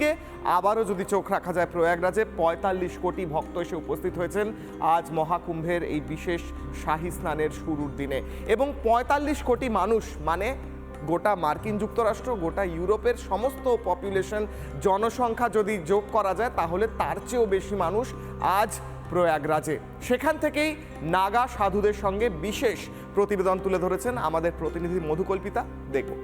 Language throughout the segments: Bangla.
কে? আবারও যদি চোখ রাখা যায় প্রয়াগরাজে, পঁয়তাল্লিশ কোটি ভক্ত এসে উপস্থিত হয়েছেন আজ মহাকুম্ভের এই বিশেষ শাহী স্নানের শুরুর দিনে। এবং পঁয়তাল্লিশ কোটি মানুষ মানে গোটা মার্কিন যুক্তরাষ্ট্র, গোটা ইউরোপের সমস্ত পপুলেশন, জনসংখ্যা যদি যোগ করা যায়, তাহলে তার চেয়েও বেশি মানুষ আজ প্রয়াগরাজে। সেখান থেকেই নাগা সাধুদের সঙ্গে বিশেষ প্রতিবেদন তুলে ধরেছেন আমাদের প্রতিনিধি মধুকল্পিতা, দেখুন।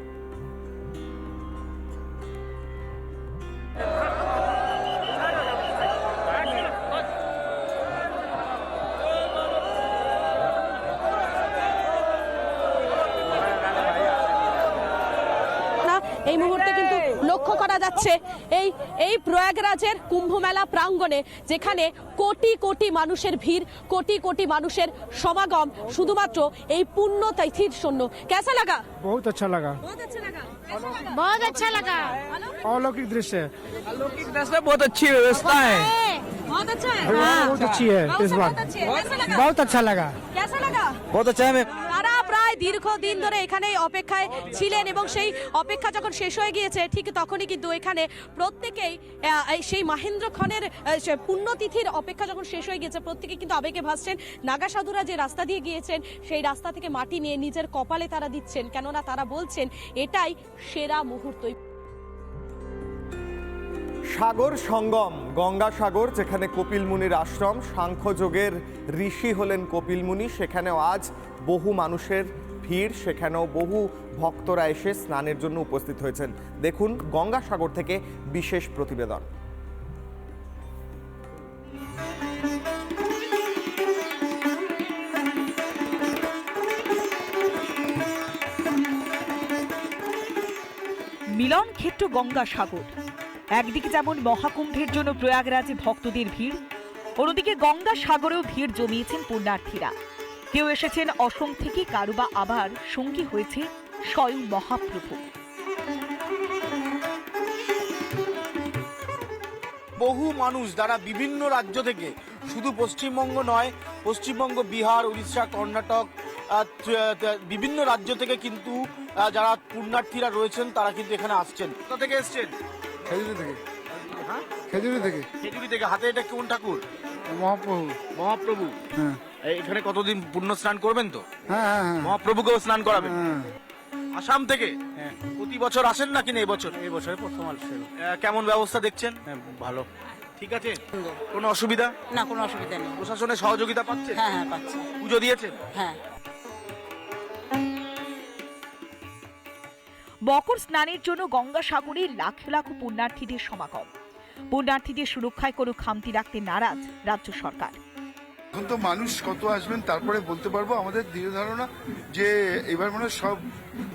এই মুহূর্তে কিন্তু লক্ষ্য করা যাচ্ছে এই এই প্রয়াগরাজের কুম্ভ মেলা প্রাঙ্গণে যেখানে কোটি কোটি মানুষের ভিড় কোটি কোটি মানুষের সমাগম শুধুমাত্র এই পুণ্য তিথির জন্য কেসা লাগা बहुत अच्छा लगा बहुत अच्छा लगा बहुत अच्छा लगा अलौकिक दृश्य है अलौकिक दृश्य बहुत अच्छी व्यवस्था है बहुत अच्छा है बहुत अच्छी है इस बार बहुत अच्छी है कैसा लगा बहुत अच्छा लगा कैसा लगा बहुत अच्छा है তারা প্রায় দীর্ঘদিন ধরে এখানে অপেক্ষায় ছিলেন এবং সেই অপেক্ষা যখন শেষ হয়ে গিয়েছে, ঠিক তখনই কিন্তু এখানে প্রত্যেকেই সেই মাহেন্দ্র খনের পুণ্যতিথির অপেক্ষা যখন শেষ হয়ে গিয়েছে প্রত্যেকে কিন্তু আবেগে ভাসছেন। নাগা সাধুরা যে রাস্তা দিয়ে গিয়েছেন, সেই রাস্তা থেকে মাটি নিয়ে নিজের কপালে তারা দিচ্ছেন। কেননা তারা বলছেন, এটাই সেরা মুহূর্ত সাগর সঙ্গম গঙ্গা সাগর যেখানে কপিল মুনির আশ্রম, সাংখ্যযোগের ঋষি হলেন কপিল মুনি। সেখানেও আজ বহু মানুষের ভিড়, সেখানেও বহু ভক্তরা এসে স্নানের জন্য উপস্থিত হয়েছেন। দেখুন গঙ্গা সাগর থেকে বিশেষ প্রতিবেদন। মিলন ক্ষেত্র গঙ্গা সাগর একদিকে যেমন মহাকুম্ভের জন্য প্রয়াগরাজে ভক্তদের ভিড়, অন্যদিকে গঙ্গা সাগরেও ভিড় জমিয়েছেন পুণ্যার্থীরা। কেউ এসেছেন অসম থেকে কারুবা আবার সঙ্গী হয়েছে স্বয়ং মহাপ্রভু। বহু মানুষ যারা বিভিন্ন রাজ্য থেকে, শুধু পশ্চিমবঙ্গ নয়, পশ্চিমবঙ্গ, বিহার, উড়িষ্যা, কর্ণাটক বিভিন্ন রাজ্য থেকে কিন্তু যারা পুণ্যার্থীরা রয়েছেন, তারা কিন্তু এখানে আসছেন। কোথা থেকে এসছেন? খেজুরি থেকে। খেজুরি থেকে। খেজুরি থেকে হাতে এটা কোন ঠাকুর? মহাপ্রভু। মহাপ্রভু? হ্যাঁ। এই- এখানে কতদিন পুণ্য স্নান করবেন তো? হ্যাঁ হ্যাঁ হ্যাঁ। মহাপ্রভুকেও স্নান করাবেন? হ্যাঁ। আসাম থেকে? প্রতি বছর আসেন নাকি না এবছর? এই বছরে প্রথম আসছিল আহ, কেমন ব্যবস্থা দেখছেন? হ্যাঁ ভালো। ঠিক আছে? কোনো অসুবিধা? না কোনো অসুবিধা নেই। প্রশাসনের সহযোগিতা পাচ্ছে? হ্যাঁ হ্যাঁ পাচ্ছি। পুজো দিয়েছেন? হ্যাঁ। মকর স্নানের জন্য গঙ্গা সাগরে লাখ লাখ পুণ্যার্থীদের সমাগম। পুণ্যার্থীদের সুরক্ষায় কোনো খামতি রাখতে নারাজ রাজ্য সরকার। এখন তো মানুষ কত আসবেন তারপরে বলতে পারব আমাদের দৃঢ় ধারণা যে এবার মানে সব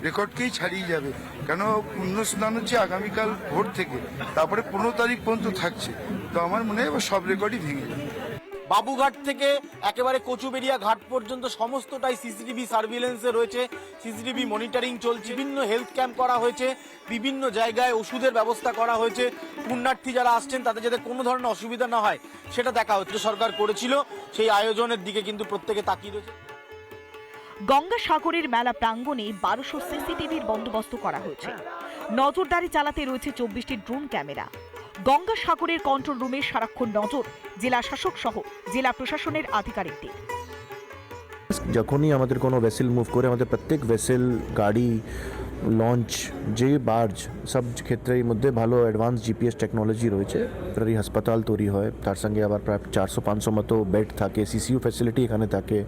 রেকর্ডকেই ছাড়িয়ে যাবে। কেন পুণ্য স্নান হচ্ছে আগামীকাল ভোর থেকে, তারপরে পনেরো তারিখ পর্যন্ত থাকছে। তো আমার মনে হয় সব রেকর্ডই ভেঙে যাবে। বাবুঘাট থেকে একেবারে কচুবেড়িয়া ঘাট পর্যন্ত সমস্তটাই সিসিটিভি সার্ভিলেন্সে রয়েছে। সিসিটিভি মনিটরিং চলছে। বিভিন্ন হেলথ ক্যাম্প করা হয়েছে। বিভিন্ন জায়গায় ওষুধের ব্যবস্থা করা হয়েছে। পুণ্যার্থী যারা আসছেন, তাদের যাতে কোনো ধরনের অসুবিধা না হয়, সেটা দেখা হচ্ছে। সরকার করেছিল, সেই আয়োজনের দিকে কিন্তু প্রত্যেকে তাকিয়ে রয়েছে। গঙ্গা সাগরের মেলা প্রাঙ্গণে বারোশো সিসিটিভির বন্দোবস্ত করা হয়েছে। নজরদারি চালাতে রয়েছে চব্বিশটি ড্রোন ক্যামেরা। গঙ্গা সাগরের কন্ট্রোল রুমে সারাক্ষণ নজর। জেলা শাসক সহ জেলা প্রশাসনের আধিকারিকদের। যখনই আমাদের কোনো ভেসেল মুভ করে, আমাদের প্রত্যেক ভেসেল গাড়ি লঞ্চ যে বার্জ সব ক্ষেত্রের মধ্যে ভালো অ্যাডভান্স জিপিএস টেকনোলজি রয়েছে। প্রায় হাসপাতাল তৈরি হয়, তার সঙ্গে আবার প্রায় চারশো, পাঁচশো মতো বেড থাকে সিসিইউ ফ্যাসিলিটি এখানে থাকে।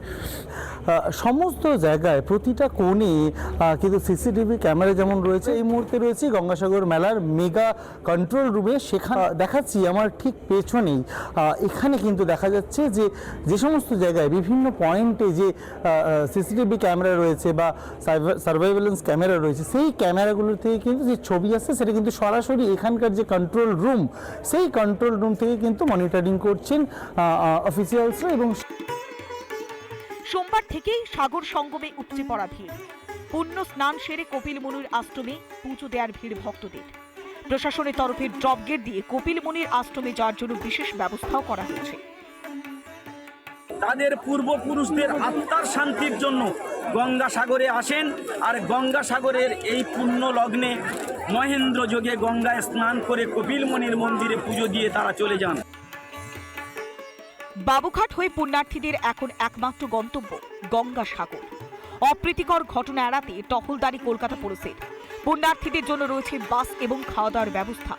সমস্ত জায়গায় প্রতিটা কোণে কিন্তু সিসিটিভি ক্যামেরা যেমন রয়েছে, এই মুহূর্তে রয়েছে গঙ্গাসাগর মেলার মেগা কন্ট্রোল রুমে সেখানে দেখাচ্ছি আমার ঠিক পেছনেই। এখানে কিন্তু দেখা যাচ্ছে যে যে সমস্ত জায়গায় বিভিন্ন পয়েন্টে যে সিসিটিভি ক্যামেরা রয়েছে বা সার্ভাইভেলেন্স ক্যামেরা রয়েছে, সেই ক্যামেরাগুলো থেকে কিন্তু যে ছবি আসছে, সেটা কিন্তু সরাসরি এখানকার যে কন্ট্রোল রুম সেই কন্ট্রোল রুম থেকে কিন্তু মনিটরিং করছেন অফিসিয়ালসরা এবং সোমবার থেকেই সাগর সঙ্গমে উপচে পড়া ভিড়। পুণ্য স্নান সেরে কপিল মুনির আশ্রমে পুজো দেওয়ার ভিড় ভক্তদের। প্রশাসনের তরফে ড্রপ গেট দিয়ে কপিল মুনির আশ্রমে যাওয়ার জন্য বিশেষ ব্যবস্থাও করা হয়েছে। তাদের পূর্বপুরুষদের আত্মার শান্তির জন্য গঙ্গাসাগরে আসেন আর গঙ্গাসাগরের এই পুণ্য লগ্নে মহেন্দ্র যোগে গঙ্গায় স্নান করে কপিলমণির মন্দিরে পুজো দিয়ে তারা চলে যান। বাবুঘাট হয়ে পুণ্যার্থীদের এখন একমাত্র গন্তব্য গঙ্গাসাগর। অপ্রীতিকর ঘটনা এড়াতে টহলদারি কলকাতা পুলিশের। পুণ্যার্থীদের জন্য রয়েছে বাস এবং খাওয়া দাওয়ার ব্যবস্থা।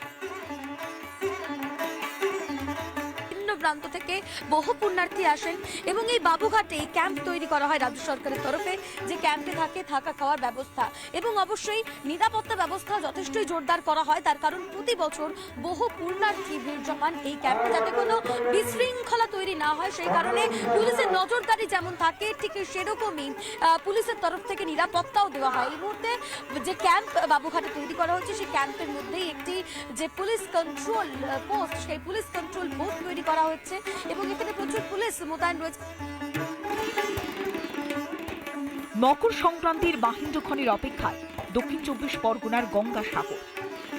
প্রান্ত থেকে বহু পুণ্যার্থী আসেন এবং এই বাবুঘাটে ক্যাম্প তৈরি করা হয় রাজ্য সরকারের তরফে, যে ক্যাম্পে থাকে থাকা খাওয়ার ব্যবস্থা এবং অবশ্যই নিরাপত্তা ব্যবস্থা যথেষ্টই জোরদার করা হয়। তার কারণ প্রতি বছর বহু পুণ্যার্থী ভিড় জমান এই ক্যাম্পে যাতে কোনো বিশৃঙ্খলা তৈরি না হয়। সেই কারণে পুলিশের নজরদারি যেমন থাকে, ঠিক সেরকমই পুলিশের তরফ থেকে নিরাপত্তাও দেওয়া হয়। এই মুহূর্তে যে ক্যাম্প বাবুঘাটে তৈরি করা হচ্ছে, সেই ক্যাম্পের মধ্যেই একটি যে পুলিশ কন্ট্রোল পোস্ট সেই পুলিশ কন্ট্রোল পোস্ট তৈরি করা হচ্ছে এবং এখানে প্রচুর পুলিশ মোতায়েন রয়েছে। মকর সংক্রান্তির মাহেন্দ্রক্ষণের অপেক্ষায় দক্ষিণ চব্বিশ পরগনার গঙ্গাসাগর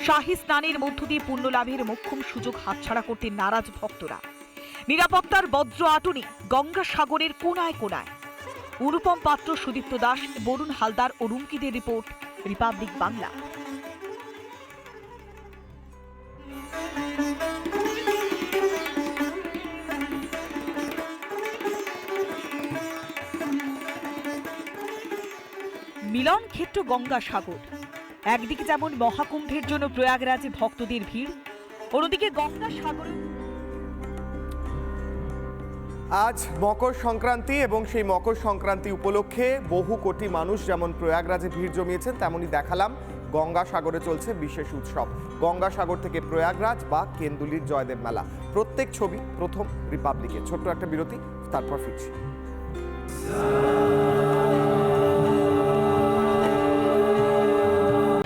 শাহী স্নানের মধ্য দিয়ে পুণ্য লাভের মোক্ষম সুযোগ হাতছাড়া করতে নারাজ ভক্তরা। নিরাপত্তার বজ্র আটুনি গঙ্গাসাগরের কোনায় কোনায়। অনুপম পাত্র সুদীপ্ত দাস, বরুণ হালদার ও রুমকিদের রিপোর্ট, রিপাবলিক বাংলা। মিলন ক্ষেত্র গঙ্গাসাগর একদিকে যেমন মহাকুম্ভের জন্য প্রয়াগরাজে ভক্তদের ভিড়, অন্যদিকে গঙ্গাসাগরে আজ মকর সংক্রান্তি এবং সেই মকর সংক্রান্তি উপলক্ষে বহু কোটি মানুষ যেমন প্রয়াগরাজে ভিড় জমিয়েছেন, তেমনই দেখালাম গঙ্গাসাগরে চলছে বিশেষ উৎসব। গঙ্গাসাগর থেকে প্রয়াগরাজ বা কেন্দুলির জয়দেব মেলা। প্রত্যেক ছবি প্রথম রিপাবলিকে। ছোট্ট একটা বিরতি, তারপর ফিরছি।